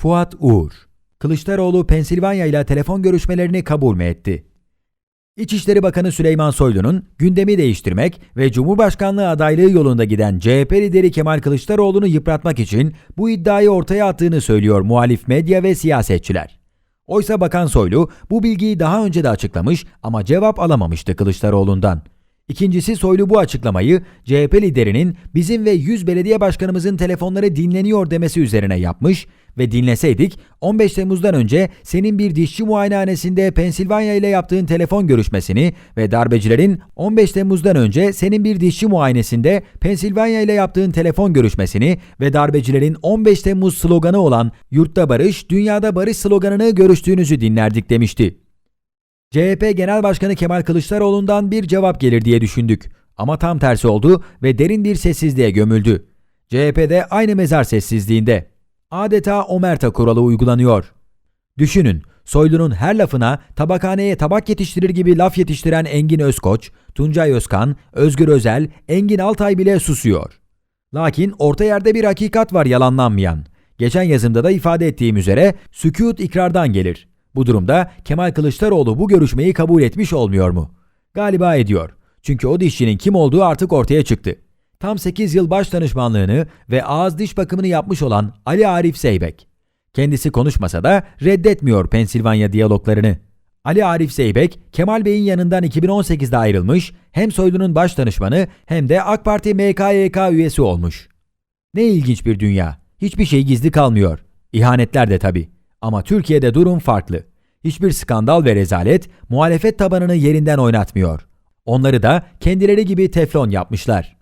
Fuat Uğur Kılıçdaroğlu Pensilvanya ile telefon görüşmelerini kabul mü etti? İçişleri Bakanı Süleyman Soylu'nun gündemi değiştirmek ve Cumhurbaşkanlığı adaylığı yolunda giden CHP lideri Kemal Kılıçdaroğlu'nu yıpratmak için bu iddiayı ortaya attığını söylüyor muhalif medya ve siyasetçiler. Oysa Bakan Soylu bu bilgiyi daha önce de açıklamış ama cevap alamamıştı Kılıçdaroğlu'ndan. İkincisi Soylu bu açıklamayı CHP liderinin bizim ve 100 belediye başkanımızın telefonları dinleniyor demesi üzerine yapmış ve dinleseydik 15 Temmuz'dan önce senin bir dişçi muayenehanesinde Pensilvanya ile yaptığın telefon görüşmesini ve darbecilerin 15 Temmuz'dan önce senin bir dişçi muayenesinde Pensilvanya ile yaptığın telefon görüşmesini ve darbecilerin 15 Temmuz sloganı olan Yurtta Barış, Dünyada Barış sloganını görüştüğünüzü dinlerdik demişti. CHP Genel Başkanı Kemal Kılıçdaroğlu'ndan bir cevap gelir diye düşündük. Ama tam tersi oldu ve derin bir sessizliğe gömüldü. CHP'de aynı mezar sessizliğinde. Adeta omerta kuralı uygulanıyor. Düşünün, Soylu'nun her lafına tabakhaneye tabak yetiştirir gibi laf yetiştiren Engin Özkoç, Tuncay Özkan, Özgür Özel, Engin Altay bile susuyor. Lakin orta yerde bir hakikat var yalanlanmayan. Geçen yazımda da ifade ettiğim üzere sükut ikrardan gelir. Bu durumda Kemal Kılıçdaroğlu bu görüşmeyi kabul etmiş olmuyor mu? Galiba ediyor. Çünkü o dişçinin kim olduğu artık ortaya çıktı. Tam 8 yıl baş danışmanlığını ve ağız diş bakımını yapmış olan Ali Arif Zeybek. Kendisi konuşmasa da reddetmiyor Pensilvanya diyaloglarını. Ali Arif Zeybek, Kemal Bey'in yanından 2018'de ayrılmış, hem Soylu'nun baş danışmanı hem de AK Parti MKYK üyesi olmuş. Ne ilginç bir dünya. Hiçbir şey gizli kalmıyor. İhanetler de tabii. Ama Türkiye'de durum farklı. Hiçbir skandal ve rezalet muhalefet tabanını yerinden oynatmıyor. Onları da kendileri gibi teflon yapmışlar.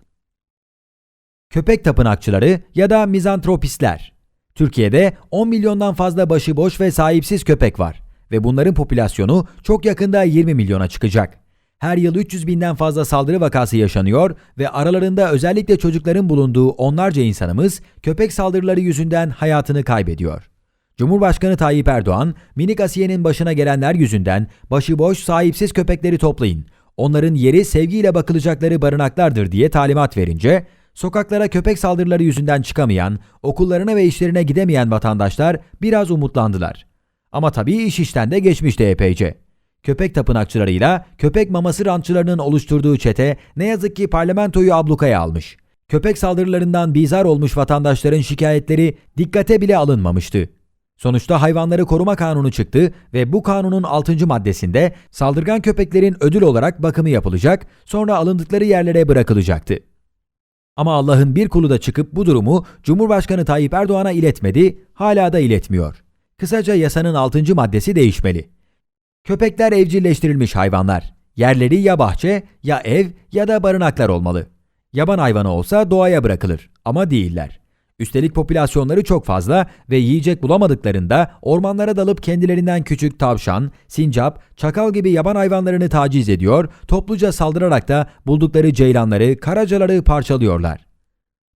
Köpek tapınakçıları ya da mizantropistler. Türkiye'de 10 milyondan fazla başıboş ve sahipsiz köpek var ve bunların popülasyonu çok yakında 20 milyona çıkacak. Her yıl 300 binden fazla saldırı vakası yaşanıyor ve aralarında özellikle çocukların bulunduğu onlarca insanımız köpek saldırıları yüzünden hayatını kaybediyor. Cumhurbaşkanı Tayyip Erdoğan, minik Asiye'nin başına gelenler yüzünden başıboş sahipsiz köpekleri toplayın. Onların yeri sevgiyle bakılacakları barınaklardır diye talimat verince, sokaklara köpek saldırıları yüzünden çıkamayan, okullarına ve işlerine gidemeyen vatandaşlar biraz umutlandılar. Ama tabii iş işten de geçmişti epeyce. Köpek tapınakçılarıyla köpek maması rantçılarının oluşturduğu çete ne yazık ki parlamentoyu ablukaya almış. Köpek saldırılarından bizar olmuş vatandaşların şikayetleri dikkate bile alınmamıştı. Sonuçta hayvanları koruma kanunu çıktı ve bu kanunun 6. maddesinde saldırgan köpeklerin ödül olarak bakımı yapılacak, sonra alındıkları yerlere bırakılacaktı. Ama Allah'ın bir kulu da çıkıp bu durumu Cumhurbaşkanı Tayyip Erdoğan'a iletmedi, hala da iletmiyor. Kısaca yasanın 6. maddesi değişmeli. Köpekler evcilleştirilmiş hayvanlar. Yerleri ya bahçe, ya ev ya da barınaklar olmalı. Yaban hayvanı olsa doğaya bırakılır ama değiller. Üstelik popülasyonları çok fazla ve yiyecek bulamadıklarında ormanlara dalıp kendilerinden küçük tavşan, sincap, çakal gibi yaban hayvanlarını taciz ediyor, topluca saldırarak da buldukları ceylanları, karacaları parçalıyorlar.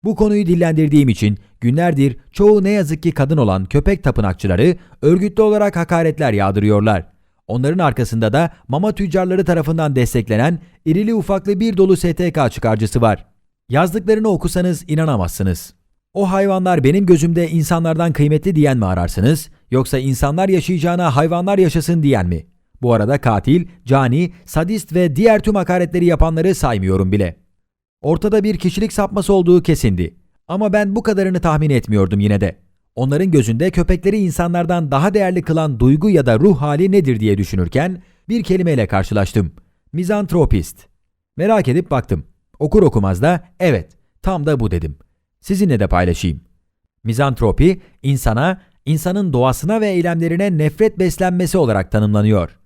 Bu konuyu dillendirdiğim için günlerdir çoğu ne yazık ki kadın olan köpek tapınakçıları örgütlü olarak hakaretler yağdırıyorlar. Onların arkasında da mama tüccarları tarafından desteklenen irili ufaklı bir dolu STK çıkarcısı var. Yazdıklarını okusanız inanamazsınız. O hayvanlar benim gözümde insanlardan kıymetli diyen mi ararsınız? Yoksa insanlar yaşayacağına hayvanlar yaşasın diyen mi? Bu arada katil, cani, sadist ve diğer tüm hakaretleri yapanları saymıyorum bile. Ortada bir kişilik sapması olduğu kesindi. Ama ben bu kadarını tahmin etmiyordum yine de. Onların gözünde köpekleri insanlardan daha değerli kılan duygu ya da ruh hali nedir diye düşünürken bir kelimeyle karşılaştım. Mizantropist. Merak edip baktım. Okur okumaz da evet tam da bu dedim. Sizinle de paylaşayım. Mizantropi insana, insanın doğasına ve eylemlerine nefret beslenmesi olarak tanımlanıyor.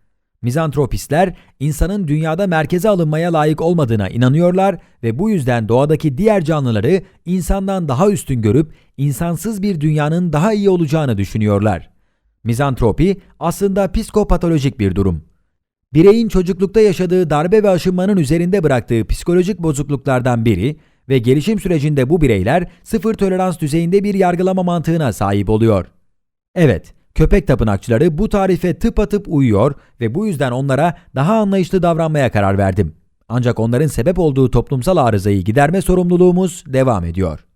Mizantropistler insanın dünyada merkeze alınmaya layık olmadığına inanıyorlar ve bu yüzden doğadaki diğer canlıları insandan daha üstün görüp insansız bir dünyanın daha iyi olacağını düşünüyorlar. Mizantropi aslında psikopatolojik bir durum. Bireyin çocuklukta yaşadığı darbe ve aşınmanın üzerinde bıraktığı psikolojik bozukluklardan biri ve gelişim sürecinde bu bireyler sıfır tolerans düzeyinde bir yargılama mantığına sahip oluyor. Evet, köpek tapınakçıları bu tarife tıpatıp uyuyor ve bu yüzden onlara daha anlayışlı davranmaya karar verdim. Ancak onların sebep olduğu toplumsal arızayı giderme sorumluluğumuz devam ediyor.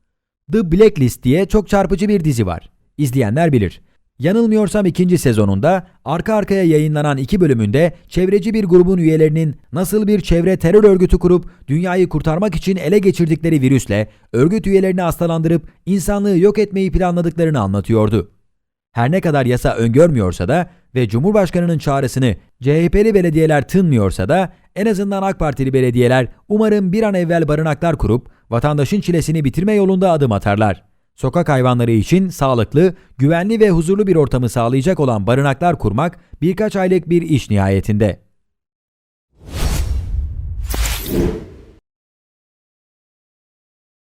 The Blacklist diye çok çarpıcı bir dizi var. İzleyenler bilir. Yanılmıyorsam ikinci sezonunda arka arkaya yayınlanan iki bölümünde çevreci bir grubun üyelerinin nasıl bir çevre terör örgütü kurup dünyayı kurtarmak için ele geçirdikleri virüsle örgüt üyelerini hastalandırıp insanlığı yok etmeyi planladıklarını anlatıyordu. Her ne kadar yasa öngörmüyorsa da ve Cumhurbaşkanının çağrısını CHP'li belediyeler tınmıyorsa da en azından AK Partili belediyeler umarım bir an evvel barınaklar kurup vatandaşın çilesini bitirme yolunda adım atarlar. Sokak hayvanları için sağlıklı, güvenli ve huzurlu bir ortamı sağlayacak olan barınaklar kurmak birkaç aylık bir iş nihayetinde.